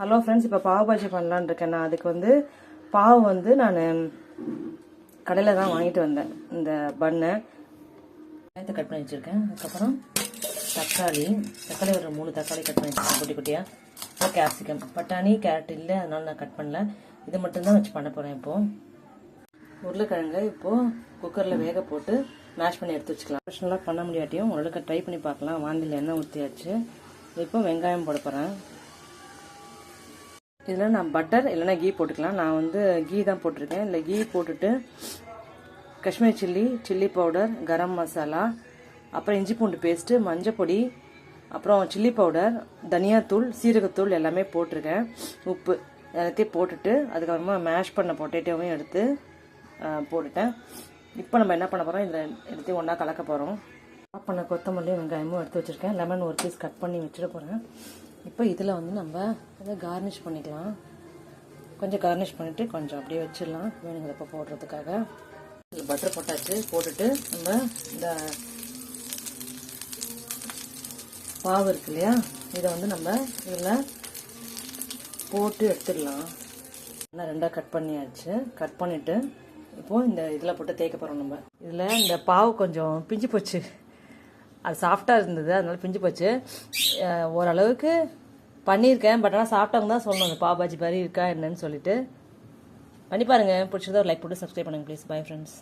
Hello friends இப்போ பாவ பாஜி பண்ணலான் இருக்கேன். நான் அதுக்கு வந்து பாவு வந்து நான் கடையில் தான் வாங்கிட்டு வந்தேன். இந்த பண்ணை. வெங்காயத்தை கட் பண்ணி வச்சுருக்கேன். அதுக்கப்புறம் தக்காளி. தக்காளி ஒரு மூணு தக்காளி கட் பண்ணி வச்சுருக்கேன் குட்டி குட்டியாக கேப்சிகம் பட்டாணி கேரட் இல்லை அதனால நான் கட் பண்ணல. இது மட்டும்தான் வச்சு பண்ண போகிறேன் இப்போது உருளைக்கிழங்கு இப்போது குக்கரில் வேக போட்டு மேஷ் பண்ணி எடுத்து வச்சுக்கலாம். ப்ரொஃபஷனலாக பண்ண முடியாட்டியும் ஓரளவுக்கு ட்ரை பண்ணி பார்க்கலாம். வாந்தியில் எண்ணெய் ஊற்றியாச்சு இப்போ வெங்காயம் போட போகிறேன் இதில் நான் பட்டர் இல்லைன்னா கீ போட்டுக்கலாம். நான் வந்து கீ தான் போட்டிருக்கேன். இல்லை கீ போட்டுட்டு Kashmir chilli chilli powder garam masala அப்புறம் இஞ்சி பூண்டு பேஸ்ட்டு மஞ்சள் பொடி அப்புறம் சில்லி பவுடர் தனியாத்தூள் சீரகத்தூள் எல்லாமே போட்டிருக்கேன். உப்பு எல்லாத்தையும் போட்டுட்டு அதுக்கப்புறமா மேஷ் பண்ண பொட்டேட்டோவையும் எடுத்து போட்டுட்டேன். இப்போ நம்ம என்ன பண்ண போகிறோம் இதில் எடுத்து ஒன்றா கலக்க போகிறோம் பண்ண கொத்தமல்லியும் வெங்காயமும் எடுத்து வச்சுருக்கேன். லெமன் ஒரு பீஸ் கட் பண்ணி வச்சுட போகிறேன் இப்போ இதில் வந்து நம்ம அதை கார்னிஷ் பண்ணிக்கலாம். கொஞ்சம் கார்னிஷ் பண்ணிவிட்டு கொஞ்சம் அப்படியே வச்சிடலாம். வேணுங்கிறப்ப போடுறதுக்காக. இதில் பட்டர் போட்டாச்சு. போட்டுட்டு நம்ம இந்த பாவு இருக்கு இல்லையா? இதை வந்து நம்ம இதில் போட்டு எடுத்துடலாம். ஆனால் ரெண்டாக கட் பண்ணியாச்சு. கட் பண்ணிவிட்டு இப்போது இந்த இதில் போட்டு தேய்க்க போகிறோம் நம்ம. இதில் இந்த பாவு கொஞ்சம் பிஞ்சு போச்சு. அது சாஃப்டாக இருந்தது அதனால பிஞ்சு போச்சு. ஓரளவுக்கு பண்ணியிருக்கேன் பட் ஆனால் சாப்பிட்டவங்க தான் சொல்லணும் அந்த பாவ் பாஜி மாதிரி இருக்கா என்னன்னு சொல்லிட்டு. பண்ணி பாருங்க பிடிச்சதா ஒரு லைக் போட்டு சப்ஸ்கிரைப் பண்ணுங்க ப்ளீஸ் பை ஃப்ரெண்ட்ஸ்